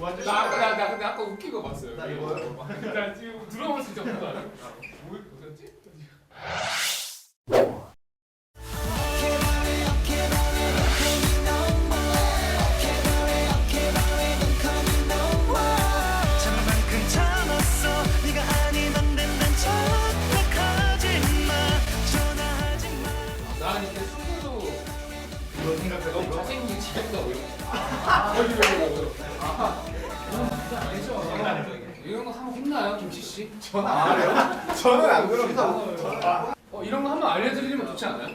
완전 나 아까 나, 나 근데 아까 웃긴 거 봤어요. 나 이거요? 나 지금 들어보면 진짜 웃기다. 뭐 뭐였지? 김치 씨? 저는 안 해요? 저는 안 그럽니다 어 이런 거 한번 알려드리면 좋지 않아요?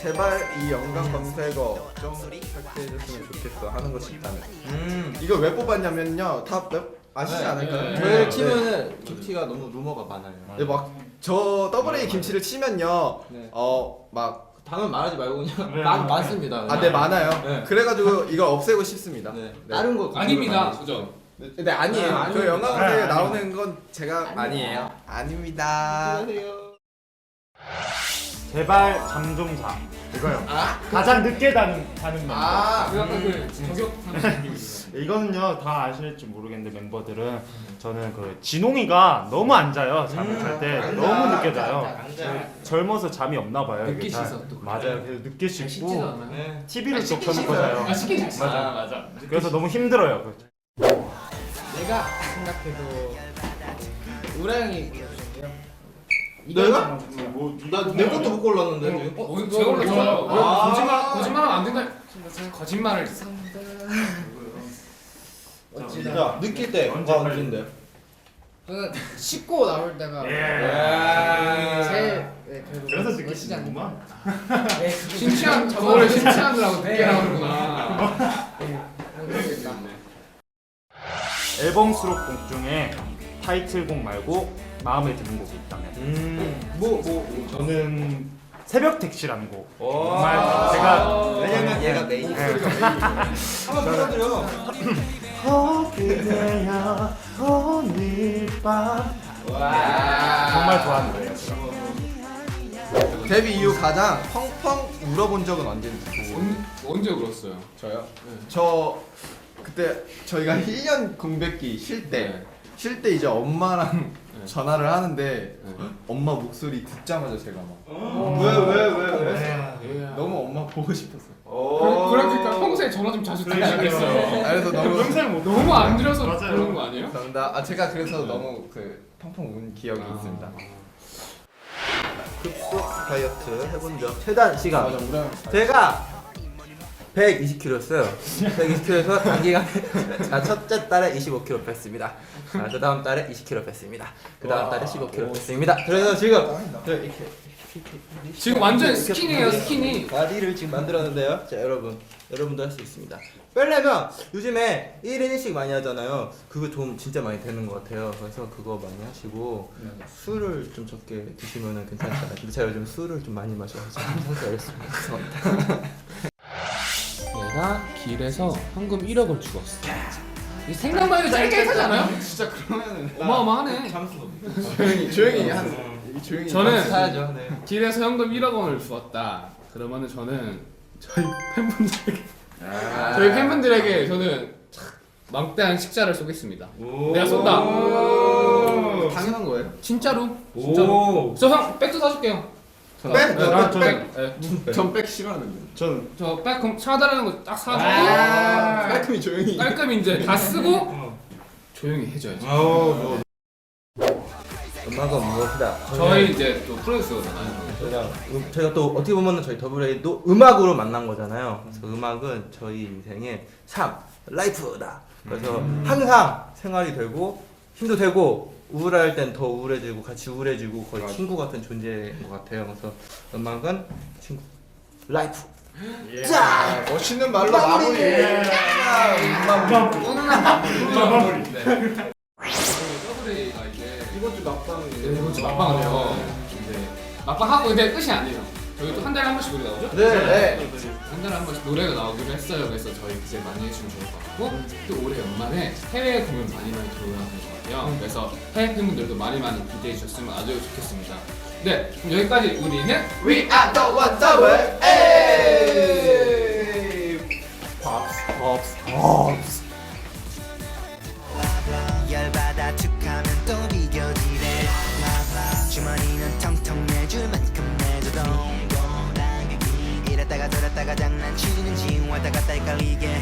제발 이 연관 검색어 좀 삭제해줬으면 좋겠어 하는 거 싶다는 음. 이거 왜 뽑았냐면요 다 몇- 아시지 네, 않을까요? 네. 저희를 네. 치면은 김치가 너무 루머가 많아요. 네, 막저 더블 A 김치를 치면요 네. 어막 단어 말하지 말고 그냥 네. 많 많습니다. 아, 네 많아요. 네. 그래가지고 이걸 없애고 싶습니다. 네. 네. 다른 거 아닙니다. 그죠? 네 아니에요. 아, 그 아닙니다. 영화관에 네, 나오는 건 제가 아니에요. 아닙니다. 제발 잠 좀 자. 이거요. 가장 늦게 자는 자는 멤버. 아, 그 약간 그 저격 이거는요 다 아실지 모르겠는데 멤버들은 저는 그 진홍이가 너무 안 자요 잠을 잘때안 자, 너무 늦게 자, 자요. 젊어서 잠이 없나 봐요. 늦게 잘. 씻어 또. 맞아요. 그래서 늦게 씻고 않아요. 네. TV를 또 켜놓고. 자요. 아 씻긴 잘 씻어. 맞아. 아, 맞아. 그래서 너무 힘들어요. 내가 생각해도 우라 형이. 내가? 뭐 나내 것도 못 골랐는데 지금. 어, 어, 제가 올렸어요. 아. 거짓말 거짓말하면 안 된다. 거짓말을. 어찌나 야 느낄 때 언제 언제 빨리? 언제인데? 저는 씻고 나올 때가 예. 제일 네, 그래도 그래서 멋지지 않나? 네, 심취한 저거를 심취하느라고 늦게 나오는구나. 모르겠다. 앨범 수록곡 중에 타이틀곡 말고 마음에 드는 곡이 있다면 음뭐뭐 뭐, 저는 새벽 택시라는 곡 오. 정말 제가 왜냐면 얘가 메인 네. 한번 불러드려. 어디에야 오늘 밤 정말 좋아하는 노래예요 제가. 데뷔 이후 가장 펑펑 울어본 적은 언제인지. 언- 언제 울었어요? 저요? 네. 저 그때 저희가 1년 공백기 쉴때 네. 쉴때 이제 엄마랑 네. 전화를 하는데 네. 엄마 목소리 듣자마자 제가 막 왜 왜 왜 왜? 예. 너무 엄마 보고 싶었어요. 그- 그러니까 평소에 전화 좀 자주 드리겠어요. 아, 그래서 너무 평생 못 너무 안 들어서 맞아요. 그런 거 아니에요? 감사합니다. 아 제가 그래서 너무 그 펑펑 운 기억이 있습니다. 급속 다이어트 해본 적 최단 시간. 맞아 우랑 제가 120kg였어요. 120kg에서 단기간에 자, 첫째 달에 25kg 뺐습니다. 자, 그 다음 달에 20kg 뺐습니다. 그 다음 달에 15kg 뺐습니다. 그래서 지금 저 이렇게 지금 완전 스키니예요 스키니. 바디를 지금 만들었는데요. 자 여러분, 여러분도 할 수 있습니다. 빼려면 요즘에 1인 1식 많이 하잖아요. 그거 좀 진짜 많이 되는 것 같아요. 그래서 그거 많이 하시고 술을 좀 적게 드시면 괜찮잖아요. 근데 제가 요즘 술을 좀 많이 마셔서 상태가 이렇습니다. 죄송합니다. 얘가 길에서 현금 1억을 죽었어. 이 생각만 해도 짤짤하잖아요? 진짜 그러면은 어마어마하네. 조용히 조용히 한 조용히 저는 사야죠. 네. 길에서 현금 1억 원을 주었다. 그러면은 저는 저희 팬분들에게 저희 팬분들에게 저는 참 막대한 식자를 쏘겠습니다. 내가 쏜다. 당연한 거예요. 진짜로. 진짜로. 저형 백도 사줄게요. 백? 네, 아, 저 저는- 백. 네. 전백 싫어하는데. 저는 저백 그럼 사달라는 거 딱 사주고 깔끔히 조용히. 깔끔히 이제 다 쓰고 조용히 해줘야죠. 음악은 무엇이다? 저희 이제 또 프로듀서잖아요. 저희가, 음, 저희가 또 어떻게 보면 저희 더블에이도 음악으로 만난 거잖아요. 그래서 음악은 저희 인생의 삶, 라이프다. 그래서 항상 생활이 되고 힘도 되고 우울할 땐 더 우울해지고 같이 우울해지고 거의 친구 같은 존재인 것 같아요. 그래서 음악은 친구, 라이프. 자, 멋있는 말로 마무리. 예. 마무리. 훈훈한 마무리. 네. 이제 이번 주 막방 네, 이번 주 막방을 해요. 근데 막방하고 근데 끝이 아니에요. 저희 또 한 달에 한 번씩 노래 나오죠? 네. 한 달에 한 번씩 노래가 나오기로 했어요. 그래서 저희 기대 많이 해주시면 좋을 것 같고 또 올해 연말에 해외 공연 많이 많이 될것 같아요. 그래서 해외 팬분들도 많이 많이 기대해 주셨으면 아주 좋겠습니다. 네, 그럼 여기까지 우리는 We are the one double A. 열받아 툭하면 또 비교지래 주머니는 텅텅 내줄 만큼 내줘도 이랬다가 저랬다가 장난치는지 왔다 갔다 헷갈리게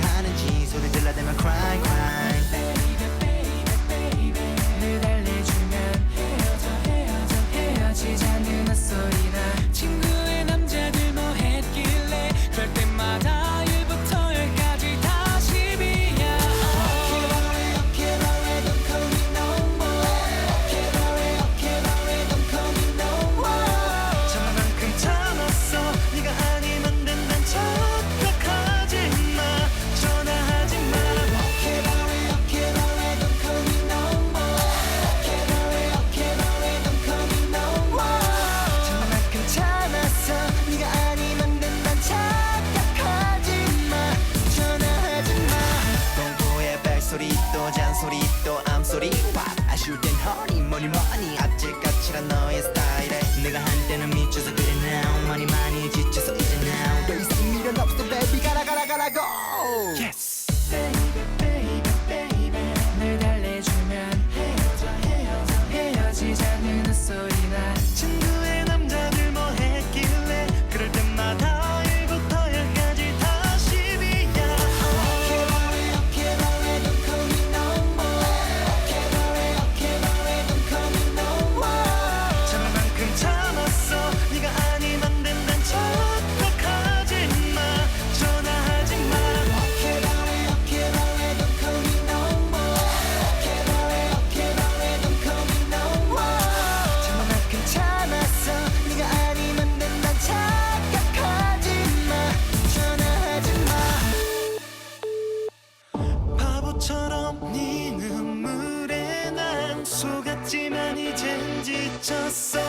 뭐니 뭐니 악질까칠한 너의 스타일에 내가 한때는 미쳐서 그래 now 많이 많이 지쳐서 이제 now. 더 있을 미련 없어 baby. 가라 가라 가라 go. Yes 처럼 네 눈물에 난 속았지만 이젠 지쳤어